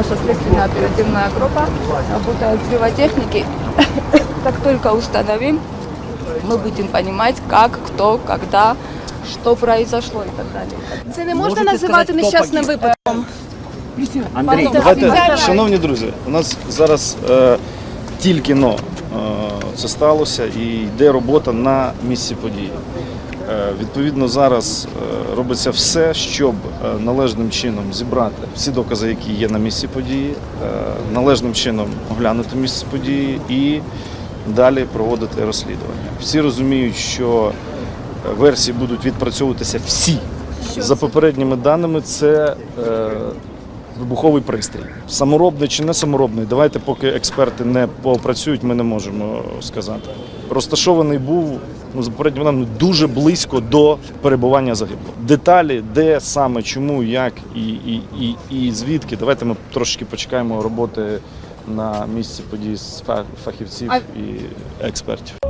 наша следственная оперативная группа, работают взрывотехники. Как только установим, мы будем понимать, как, кто, когда, что произошло и так далее. Це не можна називати нещасним випадком. Андрій, Давайте, шановні друзі, у нас зараз е, тільки но це сталося і йде робота на місці події. Е, відповідно, зараз е, робиться все, щоб е, належним чином зібрати всі докази, які є на місці події, е, належним чином оглянути місце події і далі проводити розслідування. Всі розуміють, що е, версії будуть відпрацьовуватися всі. За попередніми даними, це е, вибуховий пристрій. Саморобний чи не саморобний, давайте, поки експерти не попрацюють, ми не можемо сказати. Розташований був ну, за попередніми даними дуже близько до перебування загиблого. Деталі, де саме, чому, як і, і, і, і звідки, давайте ми трошки почекаємо роботи на місці подій з фа- фахівців і експертів.